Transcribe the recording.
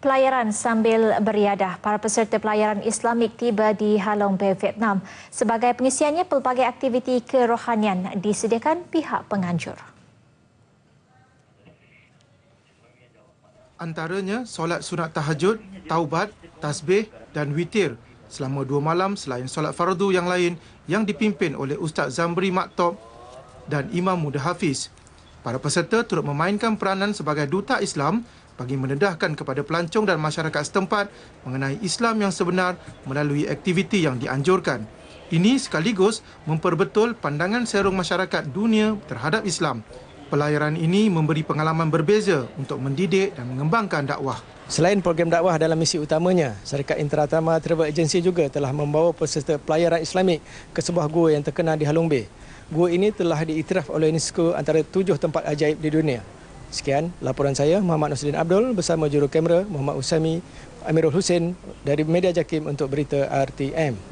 pelayaran sambil beriadah. Para peserta pelayaran Islamik tiba di Halong Bay, Vietnam. Sebagai pengisiannya, pelbagai aktiviti kerohanian disediakan pihak penganjur. Antaranya solat sunat tahajud, taubat, tasbih dan witir selama dua malam selain solat fardu yang lain yang dipimpin oleh Ustaz Zambri Maktob dan Imam Muda Hafiz. Para peserta turut memainkan peranan sebagai duta Islam bagi mendedahkan kepada pelancong dan masyarakat setempat mengenai Islam yang sebenar melalui aktiviti yang dianjurkan. Ini sekaligus memperbetul pandangan serong masyarakat dunia terhadap Islam. Pelayaran ini memberi pengalaman berbeza untuk mendidik dan mengembangkan dakwah. Selain program dakwah dalam misi utamanya, Syarikat Interatama Travel Agency juga telah membawa peserta pelayaran Islamik ke sebuah gua yang terkenal di Halong Bay. Gua ini telah diiktiraf oleh UNESCO antara tujuh tempat ajaib di dunia. Sekian laporan saya Muhammad Nasruddin Abdul bersama juru kamera Muhammad Usami Amirul Hussein dari Media Jakim untuk berita RTM.